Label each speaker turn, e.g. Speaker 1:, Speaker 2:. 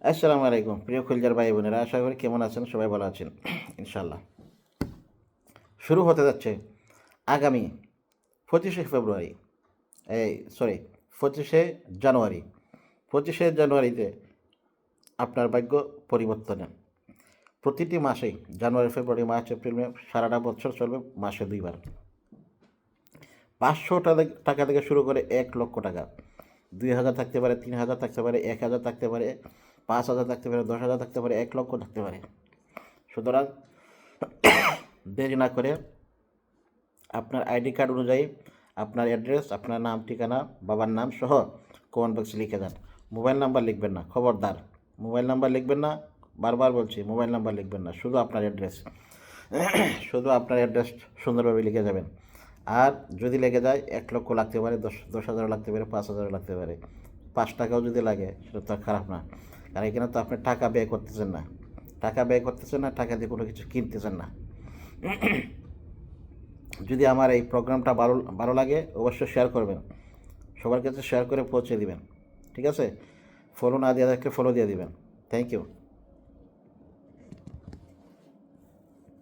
Speaker 1: আসসালামু আলাইকুম। প্রিয় খুলজার ভাই বোনেরা, আশা করি কেমন আছেন? সবাই ভালো আছেন? ইনশাল্লাহ শুরু হতে যাচ্ছে আগামী পঁচিশে ফেব্রুয়ারি। এই সরি পঁচিশে জানুয়ারি। পঁচিশে জানুয়ারিতে আপনার ভাগ্য পরিবর্তনে প্রতিটি মাসেই জানুয়ারি, ফেব্রুয়ারি, মার্চ, এপ্রিল, মে, সারাটা বছর চলবে মাসে দুইবার। পাঁচশো টাকা- থেকে শুরু করে এক লক্ষ টাকা। দুই হাজার থাকতে পারে, তিন হাজার থাকতে পারে, এক হাজার থাকতে পারে পাঁচ হাজার থাকতে পারে, দশ হাজার থাকতে পারে, এক লক্ষ থাকতে পারে। সুতরাং দেরি না করে আপনার আইডি কার্ড অনুযায়ী আপনার অ্যাড্রেস, আপনার নাম, ঠিকানা, বাবার নাম সহ কমেন্ট বক্সে লিখে দেন মোবাইল নাম্বার লিখবেন না, খবরদার। মোবাইল নাম্বার লিখবেন না, বারবার বলছি, মোবাইল নাম্বার লিখবেন না, শুধু আপনার অ্যাড্রেস। শুধু আপনার অ্যাড্রেস সুন্দরভাবে লিখে যাবেন। আর যদি লেগে যায়, এক লক্ষ লাগতে পারে, দশ দশ হাজারও লাগতে পারে, পাঁচ হাজারও লাগতে পারে। পাঁচ টাকাও যদি লাগে, সেটা তো খারাপ না। কারণ এখানে তো আপনি টাকা ব্যয় করতেছেন না। টাকা ব্যয় করতেছেন না, টাকা দিয়ে কোনো কিছু কিনতেছেন না। যদি আমার এই প্রোগ্রামটা ভালো ভালো লাগে, অবশ্যই শেয়ার করবেন। সবার কাছে শেয়ার করে পৌঁছে দিবেন। ঠিক আছে? ফলো না দিয়ে থাকলে ফলো দিয়ে দিবেন। Thank you